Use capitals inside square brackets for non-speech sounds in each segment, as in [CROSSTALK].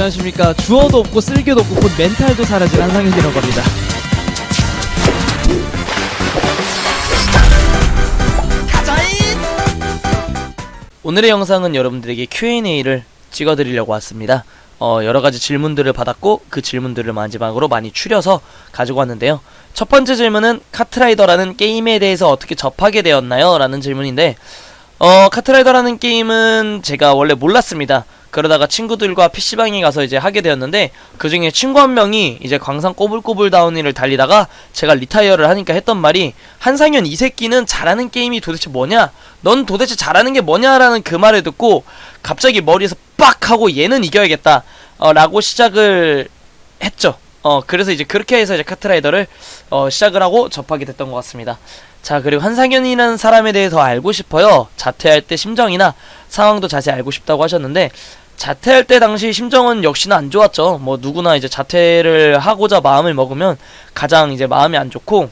안녕하십니까. 주어도 없고 쓸개도 없고 곧 멘탈도 사라진 한상현이라고 합니다. 오늘의 영상은 여러분들에게 Q&A를 찍어드리려고 왔습니다. 어, 여러 가지 질문들을 받았고 그 질문들을 마지막으로 많이 추려서 가지고 왔는데요. 첫 번째 질문은 카트라이더라는 게임에 대해서 어떻게 접하게 되었나요? 라는 질문인데 어, 카트라이더라는 게임은 제가 원래 몰랐습니다. 그러다가 친구들과 PC방에 가서 이제 하게 되었는데 그 중에 친구 한 명이 이제 광산 꼬불꼬불 다운힐을 달리다가 제가 리타이어를 하니까 했던 말이 한상현 이 새끼는 잘하는 게임이 도대체 뭐냐? 넌 도대체 잘하는 게 뭐냐라는 그 말을 듣고 갑자기 머리에서 빡 하고 얘는 이겨야겠다. 어, 라고 시작을 했죠. 어, 그래서 이제 그렇게 해서 이제 카트라이더를 어, 시작을 하고 접하게 됐던 것 같습니다. 자, 그리고 한상현이라는 사람에 대해 더 알고 싶어요. 자퇴할 때 심정이나 상황도 자세히 알고 싶다고 하셨는데, 자퇴할 때 당시 심정은 역시나 안 좋았죠. 뭐 누구나 이제 자퇴를 하고자 마음을 먹으면 가장 이제 마음이 안 좋고,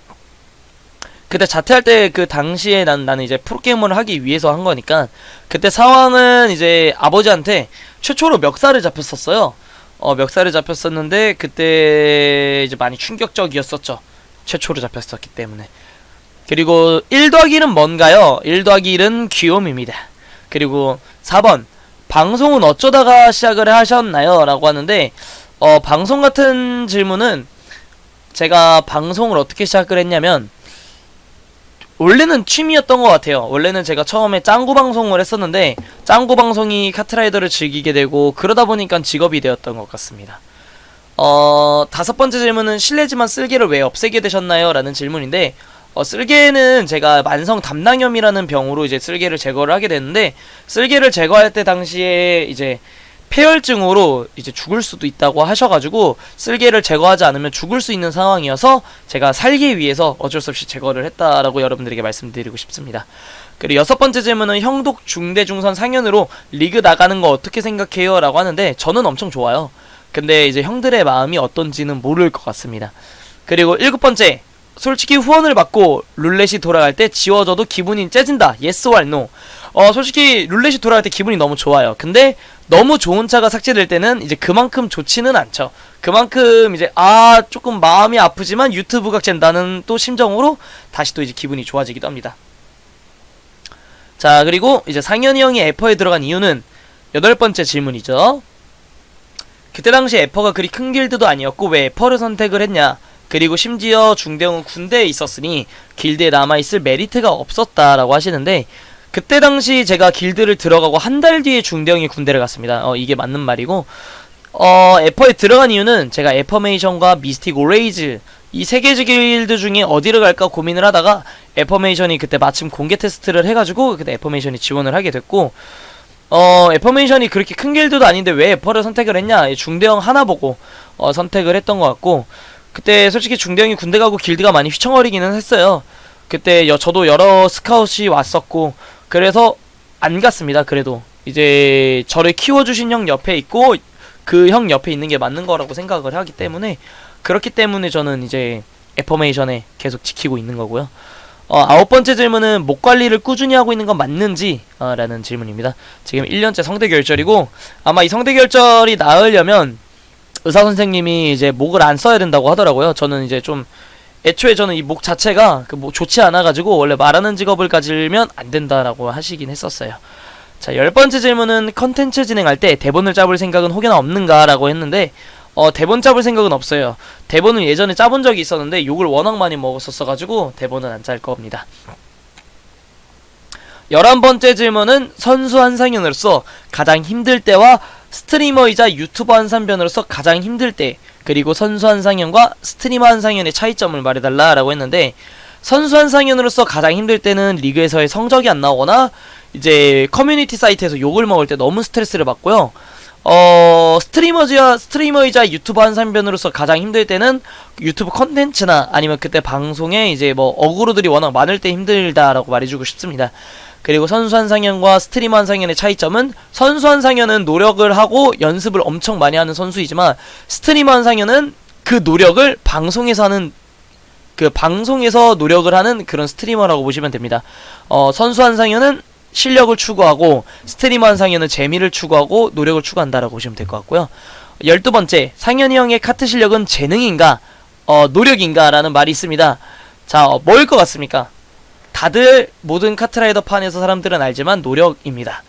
그때 자퇴할 때 그 당시에 난, 나는 이제 프로게이머를 하기 위해서 한 거니까, 그때 상황은 이제 아버지한테 최초로 멱살을 잡혔었어요. 어, 멱살을 잡혔었는데, 그때 이제 많이 충격적이었었죠. 최초로 잡혔었기 때문에. 그리고 1 더하기 1은 뭔가요? 1 더하기 1은 귀요미입니다. 그리고 4번 방송은 어쩌다가 시작을 하셨나요? 라고 하는데 어, 방송 같은 질문은 제가 방송을 어떻게 시작을 했냐면 원래는 취미였던 것 같아요. 원래는 제가 처음에 짱구 방송을 했었는데 짱구 방송이 카트라이더를 즐기게 되고 그러다 보니까 직업이 되었던 것 같습니다. 어, 다섯 번째 질문은 실례지만 쓸개를 왜 없애게 되셨나요? 라는 질문인데 어, 쓸개는 제가 만성 담낭염이라는 병으로 이제 쓸개를 제거를 하게 됐는데 쓸개를 제거할 때 당시에 이제 폐혈증으로 이제 죽을 수도 있다고 하셔가지고 쓸개를 제거하지 않으면 죽을 수 있는 상황이어서 제가 살기 위해서 어쩔 수 없이 제거를 했다라고 여러분들에게 말씀드리고 싶습니다. 그리고 여섯 번째 질문은 형독 중대 중선 상현으로 리그 나가는 거 어떻게 생각해요? 라고 하는데 저는 엄청 좋아요. 근데 이제 형들의 마음이 어떤지는 모를 것 같습니다. 그리고 일곱 번째 솔직히 후원을 받고 룰렛이 돌아갈 때 지워져도 기분이 째진다. yes or no. 어, 솔직히 룰렛이 돌아갈 때 기분이 너무 좋아요. 근데 너무 좋은 차가 삭제될 때는 이제 그만큼 좋지는 않죠. 그만큼 이제 아 조금 마음이 아프지만 유튜브 각젠다는 또 심정으로 다시 또 이제 기분이 좋아지기도 합니다. 자 그리고 이제 상현이 형이 에퍼에 들어간 이유는 여덟 번째 질문이죠. 그때 당시 에퍼가 그리 큰 길드도 아니었고 왜 에퍼를 선택을 했냐? 그리고 심지어 중대형은 군대에 있었으니 길드에 남아있을 메리트가 없었다라고 하시는데 그때 당시 제가 길드를 들어가고 한 달 뒤에 중대형이 군대를 갔습니다. 어, 이게 맞는 말이고 어, 에퍼에 들어간 이유는 제가 에퍼메이션과 미스틱 오레이즈 이 세개 길드 중에 어디를 갈까 고민을 하다가 에퍼메이션이 그때 마침 공개 테스트를 해가지고 그때 에퍼메이션이 지원을 하게 됐고 어, 에퍼메이션이 그렇게 큰 길드도 아닌데 왜 에퍼를 선택을 했냐 중대형 하나 보고 어, 선택을 했던 것 같고 그때 솔직히 중대형이 군대 가고 길드가 많이 휘청거리기는 했어요. 그때 여, 저도 여러 스카웃이 왔었고 그래서 안 갔습니다. 그래도 이제 저를 키워주신 형 옆에 있고 그 형 옆에 있는 게 맞는 거라고 생각을 하기 때문에 그렇기 때문에 저는 이제 에퍼메이션에 계속 지키고 있는 거고요. 어, 아홉 번째 질문은 목 관리를 꾸준히 하고 있는 건 맞는지? 어, 라는 질문입니다. 지금 1년째 성대결절이고 아마 이 성대결절이 나으려면 의사 선생님이 이제 목을 안 써야 된다고 하더라고요. 저는 이제 좀 애초에 저는 이 목 자체가 그 뭐 좋지 않아 가지고 원래 말하는 직업을 가지면 안 된다라고 하시긴 했었어요. 자, 열 번째 질문은 컨텐츠 진행할 때 대본을 짜볼 생각은 혹여나 없는가라고 했는데 어, 대본 짜볼 생각은 없어요. 대본은 예전에 짜본 적이 있었는데 욕을 워낙 많이 먹었었어 가지고 대본은 안 짤 겁니다. 열한 번째 질문은 선수 한상현으로서 가장 힘들 때와 스트리머이자 유튜버 한상현으로서 가장 힘들 때 그리고 선수 한상현과 스트리머 한상현의 차이점을 말해달라라고 했는데 선수 한상현으로서 가장 힘들 때는 리그에서의 성적이 안 나오거나 이제 커뮤니티 사이트에서 욕을 먹을 때 너무 스트레스를 받고요. 어 스트리머즈야 스트리머이자 유튜버 한상변으로서 가장 힘들 때는 유튜브 컨텐츠나 아니면 그때 방송에 이제 뭐 어그로들이 워낙 많을 때 힘들다라고 말해주고 싶습니다. 그리고 선수 한상현과 스트리머 한상현의 차이점은 선수 한상현은 노력을 하고 연습을 엄청 많이 하는 선수이지만 스트리머 한상현은 그 노력을 방송에서 하는 그 방송에서 노력을 하는 그런 스트리머라고 보시면 됩니다. 어, 선수 한상현은 실력을 추구하고 스트리머 한상현은 재미를 추구하고 노력을 추구한다라고 보시면 될 것 같고요. 열두 번째, 상현이 형의 카트 실력은 재능인가, 어, 노력인가라는 말이 있습니다. 자, 어, 뭐일 것 같습니까? 다들 모든 카트라이더 판에서 사람들은 알지만 노력입니다.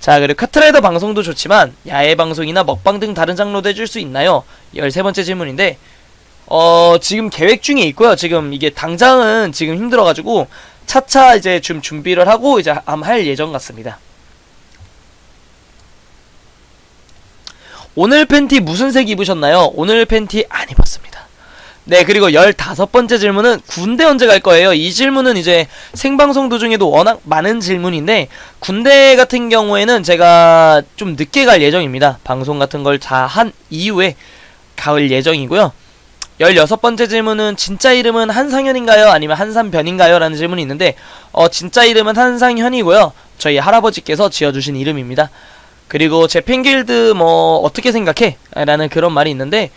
자, 그리고 카트라이더 방송도 좋지만 야외 방송이나 먹방 등 다른 장르도 해줄 수 있나요? 13번째 질문인데 어, 지금 계획 중에 있고요. 지금 이게 당장은 지금 힘들어가지고 차차 이제 좀 준비를 하고 이제 아마 할 예정 같습니다. 오늘 팬티 무슨 색 입으셨나요? 오늘 팬티 안 입었습니다. 네, 그리고 15번째 질문은 군대 언제 갈 거예요? 이 질문은 이제 생방송 도중에도 워낙 많은 질문인데, 군대 같은 경우에는 제가 좀 늦게 갈 예정입니다. 방송 같은 걸 다 한 이후에 갈 예정이고요. 16번째 질문은 진짜 이름은 한상현인가요? 아니면 한산변인가요? 라는 질문이 있는데, 어, 진짜 이름은 한상현이고요. 저희 할아버지께서 지어주신 이름입니다. 그리고 제 팬길드 뭐 어떻게 생각해? 라는 그런 말이 있는데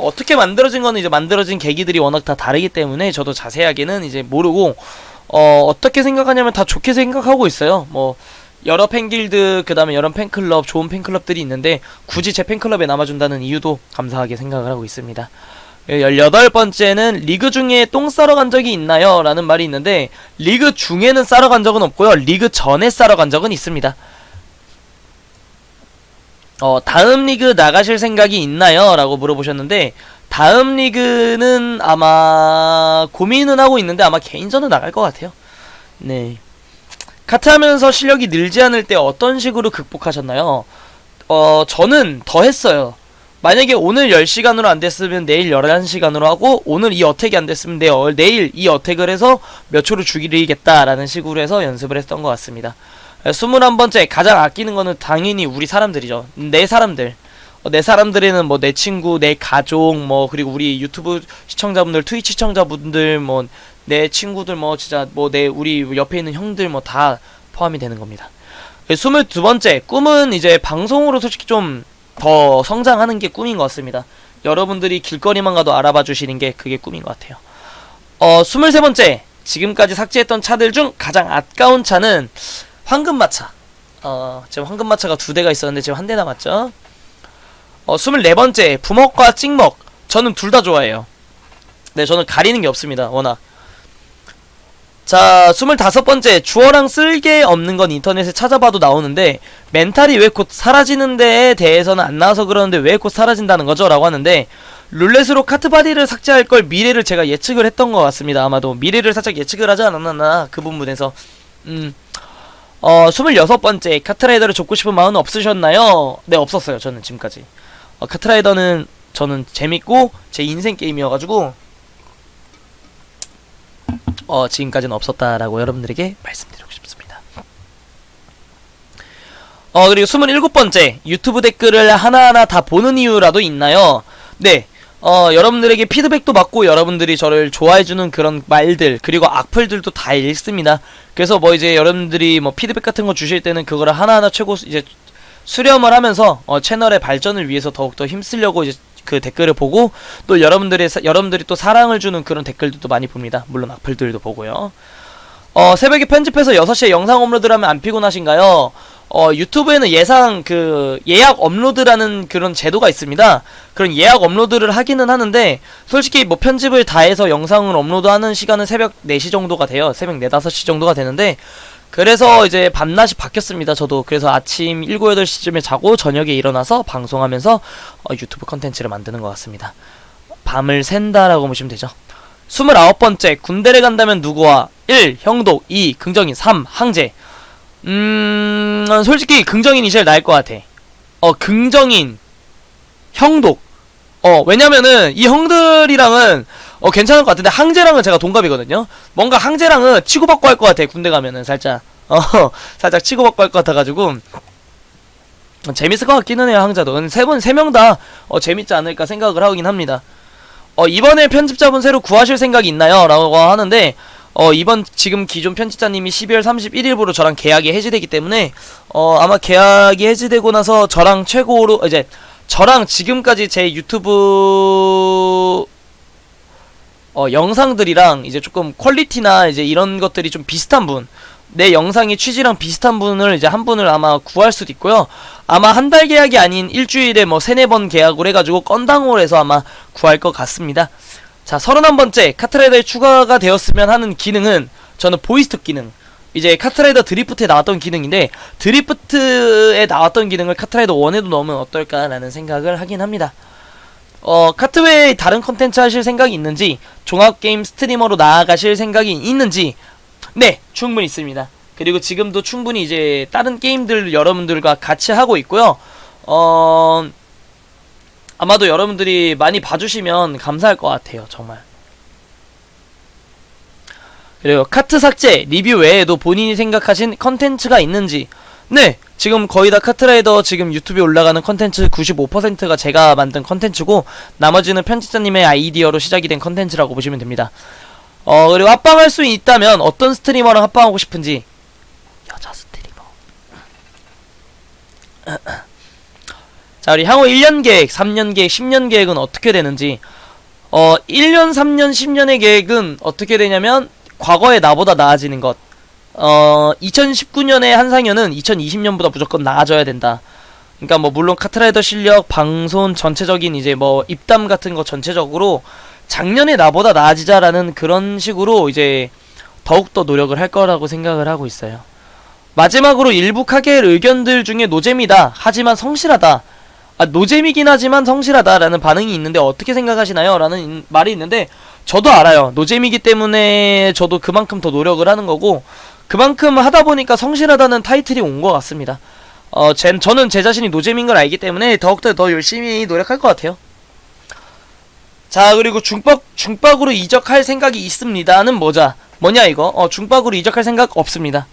어, 어떻게 만들어진 거는 이제 만들어진 계기들이 워낙 다 다르기 때문에 저도 자세하게는 이제 모르고 어 어떻게 생각하냐면 다 좋게 생각하고 있어요. 뭐 여러 팬길드 그다음에 여러 팬클럽 좋은 팬클럽들이 있는데 굳이 제 팬클럽에 남아준다는 이유도 감사하게 생각을 하고 있습니다. 18번째는 리그 중에 똥 싸러 간 적이 있나요? 라는 말이 있는데 리그 중에는 싸러 간 적은 없고요. 리그 전에 싸러 간 적은 있습니다. 어, 다음 리그 나가실 생각이 있나요? 라고 물어보셨는데, 다음 리그는 아마 고민은 하고 있는데 아마 개인전은 나갈 것 같아요. 네. 카트하면서 실력이 늘지 않을 때 어떤 식으로 극복하셨나요? 어, 저는 더 했어요. 만약에 오늘 10시간으로 안 됐으면 내일 11시간으로 하고, 오늘 이 어택이 안 됐으면 내, 어, 내일 이 어택을 해서 몇 초를 죽이겠다라는 식으로 해서 연습을 했던 것 같습니다. 21번째 가장 아끼는 거는 당연히 우리 사람들이죠. 내 사람들. 어, 내 사람들에는 뭐 내 친구, 내 가족, 뭐 그리고 우리 유튜브 시청자분들, 트위치 시청자분들, 뭐 내 친구들, 뭐 진짜 뭐 내 우리 옆에 있는 형들 뭐 다 포함이 되는 겁니다. 22번째 꿈은 이제 방송으로 솔직히 좀 더 성장하는 게 꿈인 것 같습니다. 여러분들이 길거리만 가도 알아봐 주시는 게 그게 꿈인 것 같아요. 어, 23번째 지금까지 삭제했던 차들 중 가장 아까운 차는 황금마차. 어, 지금 황금마차가 두 대가 있었는데 지금 한 대 남았죠. 어, 24번째, 부먹과 찍먹. 저는 둘 다 좋아해요. 네, 저는 가리는 게 없습니다. 워낙. 자, 25번째, 주어랑 쓸게 없는 건 인터넷에 찾아봐도 나오는데, 멘탈이 왜 곧 사라지는 데에 대해서는 안 나와서 그러는데 왜 곧 사라진다는 거죠? 라고 하는데, 룰렛으로 카트바디를 삭제할 걸 미래를 제가 예측을 했던 것 같습니다. 아마도 미래를 살짝 예측을 하지 않았나, 그 부분에서. 음, 어, 26번째, 카트라이더를 줬고 싶은 마음은 없으셨나요? 네, 없었어요, 저는 지금까지. 어, 카트라이더는 저는 재밌고, 제 인생 게임이어가지고, 어, 지금까지는 없었다라고 여러분들에게 말씀드리고 싶습니다. 어, 그리고 27번째, 유튜브 댓글을 하나하나 다 보는 이유라도 있나요? 네, 어, 여러분들에게 피드백도 받고 여러분들이 저를 좋아해주는 그런 말들 그리고 악플들도 다 읽습니다. 그래서 뭐 이제 여러분들이 뭐 피드백 같은 거 주실 때는 그거를 하나하나 최고 수- 이제 수렴을 하면서 어, 채널의 발전을 위해서 더욱더 힘쓰려고 이제 그 댓글을 보고 또 여러분들의 사- 여러분들이 또 사랑을 주는 그런 댓글들도 많이 봅니다. 물론 악플들도 보고요. 어, 새벽에 편집해서 6시에 영상 업로드하면 안 피곤하신가요? 어, 유튜브에는 예상 그 예약 업로드라는 그런 제도가 있습니다. 그런 예약 업로드를 하기는 하는데 솔직히 뭐 편집을 다 해서 영상을 업로드하는 시간은 새벽 4시 정도가 돼요. 새벽 4, 5시 정도가 되는데 그래서 이제 밤낮이 바뀌었습니다. 저도 그래서 아침 7, 8시쯤에 자고 저녁에 일어나서 방송하면서 어, 유튜브 컨텐츠를 만드는 것 같습니다. 밤을 샌다라고 보시면 되죠. 29번째 군대를 간다면 누구와 1. 형독 2. 긍정인 3. 항제 음 솔직히 긍정인이 제일 나을 것 같아. 어 긍정인. 형독. 어 왜냐면은 이 형들이랑은 어 괜찮을 것 같은데 항제랑은 제가 동갑이거든요? 뭔가 항제랑은 치고받고 할 것 같아 군대 가면은 살짝. 어 [LAUGHS] 살짝 치고받고 할 것 같아가지고. 어, 재밌을 것 같기는 해요 항자도. 세 분 세 명 다 어, 재밌지 않을까 생각을 하긴 합니다. 어 이번에 편집자분 새로 구하실 생각이 있나요? 라고 하는데 어 이번 지금 기존 편집자님이 12월 31일부로 저랑 계약이 해지되기 때문에 어 아마 계약이 해지되고 나서 저랑 최고로 이제 저랑 지금까지 제 유튜브 어 영상들이랑 이제 조금 퀄리티나 이제 이런 것들이 좀 비슷한 분 내 영상의 취지랑 비슷한 분을 이제 한 분을 아마 구할 수도 있고요. 아마 한 달 계약이 아닌 일주일에 뭐 세네 번 계약을 해가지고 건당을 해서 아마 구할 것 같습니다. 자, 서른한 번째 카트라이더에 추가가 되었으면 하는 기능은 저는 보이스톡 기능. 이제 카트라이더 드리프트에 나왔던 기능인데 드리프트에 나왔던 기능을 카트라이더 1에도 넣으면 어떨까라는 생각을 하긴 합니다. 어, 카트 외에 다른 컨텐츠 하실 생각이 있는지, 종합게임 스트리머로 나아가실 생각이 있는지, 네, 충분히 있습니다. 그리고 지금도 충분히 이제 다른 게임들 여러분들과 같이 하고 있고요. 어, 아마도 여러분들이 많이 봐주시면 감사할 것 같아요, 정말. 그리고 카트 삭제, 리뷰 외에도 본인이 생각하신 컨텐츠가 있는지, 네, 지금 거의 다 카트라이더 지금 유튜브에 올라가는 컨텐츠 95%가 제가 만든 컨텐츠고 나머지는 편집자님의 아이디어로 시작이 된 컨텐츠라고 보시면 됩니다. 어 그리고 합방할 수 있다면 어떤 스트리머랑 합방하고 싶은지 여자 스트리머. 자 우리 향후 1년 계획, 3년 계획, 10년 계획은 어떻게 되는지 어 1년, 3년, 10년의 계획은 어떻게 되냐면 과거의 나보다 나아지는 것. 어 2019년의 한상현은 2020년보다 무조건 나아져야 된다. 그러니까 뭐 물론 카트라이더 실력, 방송 전체적인 이제 뭐 입담 같은 거 전체적으로 작년에 나보다 나아지자라는 그런 식으로 이제 더욱더 노력을 할 거라고 생각을 하고 있어요. 마지막으로 일부 카게의 의견들 중에 노잼이다. 하지만 성실하다. 아, 노잼이긴 하지만 성실하다라는 반응이 있는데 어떻게 생각하시나요? 라는 인- 말이 있는데 저도 알아요. 노잼이기 때문에 저도 그만큼 더 노력을 하는 거고 그만큼 하다 보니까 성실하다는 타이틀이 온 것 같습니다. 어, 젠, 저는 제 자신이 노잼인 걸 알기 때문에 더욱더 더 열심히 노력할 것 같아요. 자, 그리고 중박, 중박으로 이적할 생각이 있습니다는 뭐자? 뭐냐, 이거? 어, 중박으로 이적할 생각 없습니다.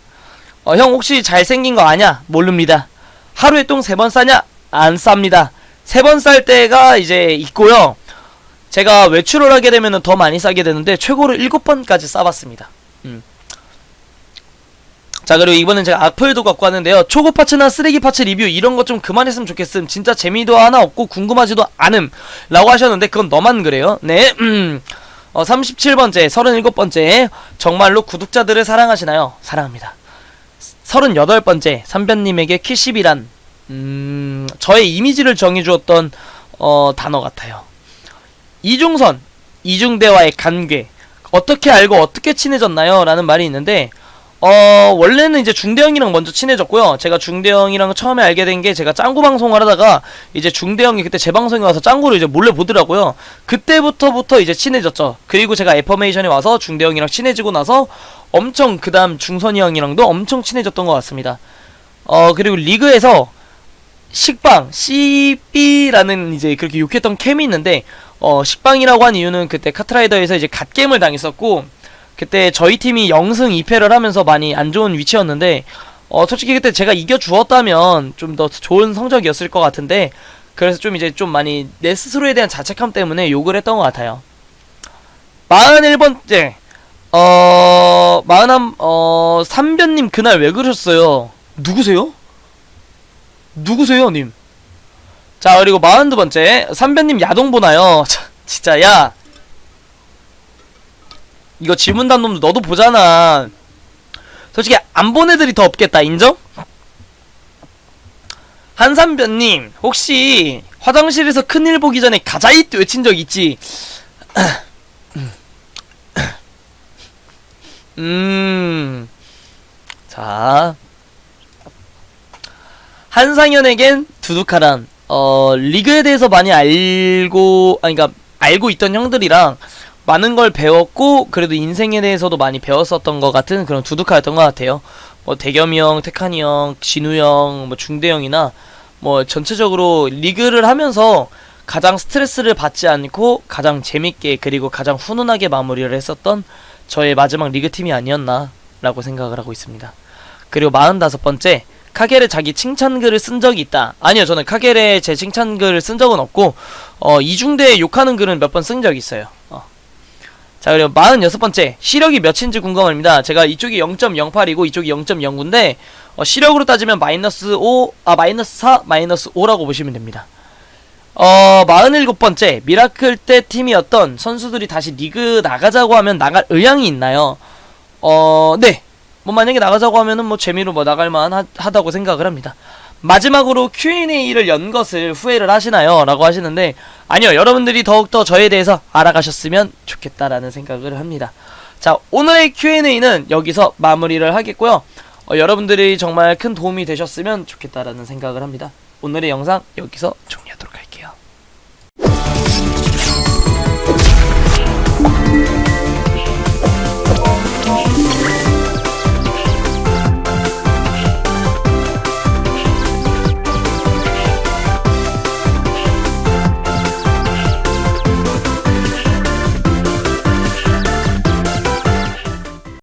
어, 형 혹시 잘생긴 거 아냐? 모릅니다. 하루에 똥 세 번 싸냐? 안 쌉니다. 세 번 쌀 때가 이제 있고요. 제가 외출을 하게 되면 더 많이 싸게 되는데 최고로 일곱 번까지 싸봤습니다. 음. 자 그리고 이번엔 제가 악플도 갖고 왔는데요 초고 파츠나 쓰레기 파츠 리뷰 이런 거좀 그만했으면 좋겠음 진짜 재미도 하나 없고 궁금하지도 않음 라고 하셨는데 그건 너만 그래요 네 음. 어, 37번째 37번째 정말로 구독자들을 사랑하시나요 사랑합니다 38번째 삼변님에게 키십이란 음 저의 이미지를 정해주었던 어, 단어 같아요 이중선 이중대와의 관계 어떻게 알고 어떻게 친해졌나요 라는 말이 있는데 어 원래는 이제 중대형이랑 먼저 친해졌고요. 제가 중대형이랑 처음에 알게 된 게 제가 짱구 방송을 하다가 이제 중대형이 그때 제 방송에 와서 짱구를 이제 몰래 보더라고요. 그때부터부터 이제 친해졌죠. 그리고 제가 애퍼메이션에 와서 중대형이랑 친해지고 나서 엄청 그다음 중선이 형이랑도 엄청 친해졌던 것 같습니다. 어 그리고 리그에서 식빵 CB라는 이제 그렇게 욕했던 캠이 있는데 어 식빵이라고 한 이유는 그때 카트라이더에서 이제 갓겜을 당했었고 그때 저희 팀이 0승 2패를 하면서 많이 안 좋은 위치였는데 어 솔직히 그때 제가 이겨 주었다면 좀 더 좋은 성적이었을 것 같은데 그래서 좀 이제 좀 많이 내 스스로에 대한 자책감 때문에 욕을 했던 것 같아요. 41번째 어 41, 어 3변님 그날 왜 그러셨어요? 누구세요? 누구세요 님? 자 그리고 42번째 3변님 야동 보나요? [LAUGHS] 자, 진짜 야 이거 질문 단 놈도 너도 보잖아. 솔직히 안 본 애들이 더 없겠다. 인정? 한삼변님 혹시 화장실에서 큰일 보기 전에 가자잇 외친 적 있지? [LAUGHS] 음. 자. 한상현에겐 두둑하란 어 리그에 대해서 많이 알고 아니 그러니까 알고 있던 형들이랑 많은 걸 배웠고 그래도 인생에 대해서도 많이 배웠었던 것 같은 그런 두둑하였던 것 같아요. 뭐 대겸이 형, 태칸이 형, 진우 형, 뭐 중대 형이나 뭐 전체적으로 리그를 하면서 가장 스트레스를 받지 않고 가장 재밌게 그리고 가장 훈훈하게 마무리를 했었던 저의 마지막 리그 팀이 아니었나라고 생각을 하고 있습니다. 그리고 45번째 카게레 자기 칭찬글을 쓴 적이 있다. 아니요, 저는 카게레 제 칭찬글을 쓴 적은 없고 어, 이중대 욕하는 글은 몇 번 쓴 적이 있어요. 어. 자 그리고 46번째 시력이 몇인지 궁금합니다 제가 이쪽이 0.08이고 이쪽이 0.09인데 어, 시력으로 따지면 마이너스 5, 아 마이너스 4, 마이너스 5라고 보시면 됩니다 어 47번째 미라클 때 팀이었던 선수들이 다시 리그 나가자고 하면 나갈 의향이 있나요? 어 네. 뭐 만약에 나가자고 하면은 뭐 재미로 뭐 나갈만 하, 하다고 생각을 합니다. 마지막으로 Q&A를 연 것을 후회를 하시나요? 라고 하시는데 아니요 여러분들이 더욱더 저에 대해서 알아가셨으면 좋겠다라는 생각을 합니다. 자 오늘의 Q&A는 여기서 마무리를 하겠고요. 어, 여러분들이 정말 큰 도움이 되셨으면 좋겠다라는 생각을 합니다. 오늘의 영상 여기서 종료하도록 할게요.